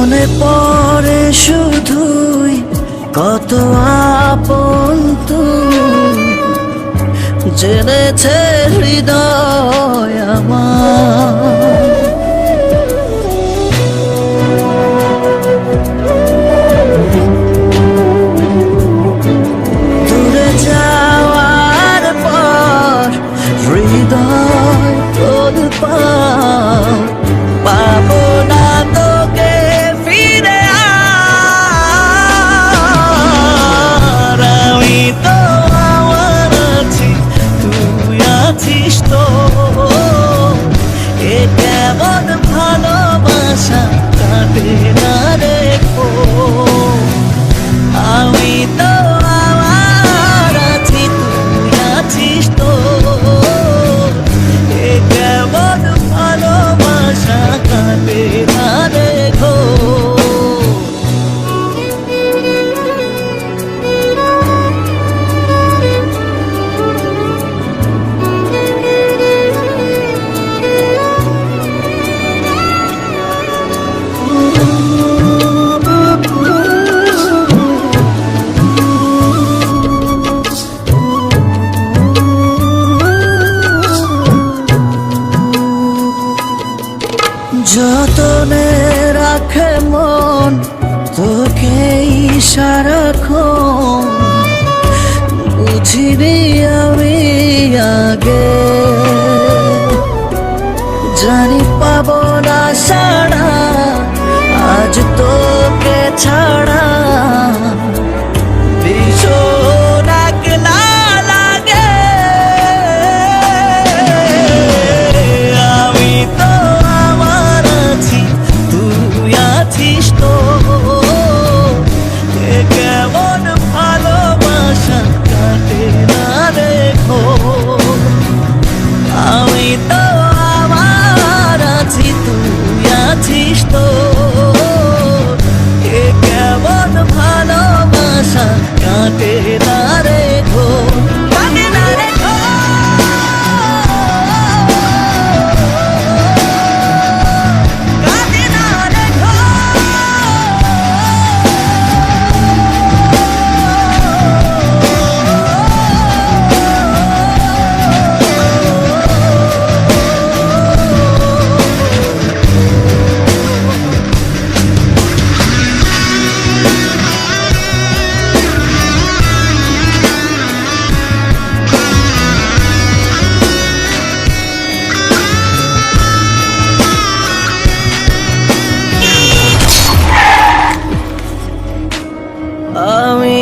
মনে পড়ে শুধুই কত আপন জেনেছে হৃদয় আমার। nothing বুঝিনি আমি আগে। জানি পাব না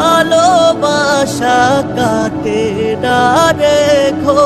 ভালোবাসা কাটে না রেখো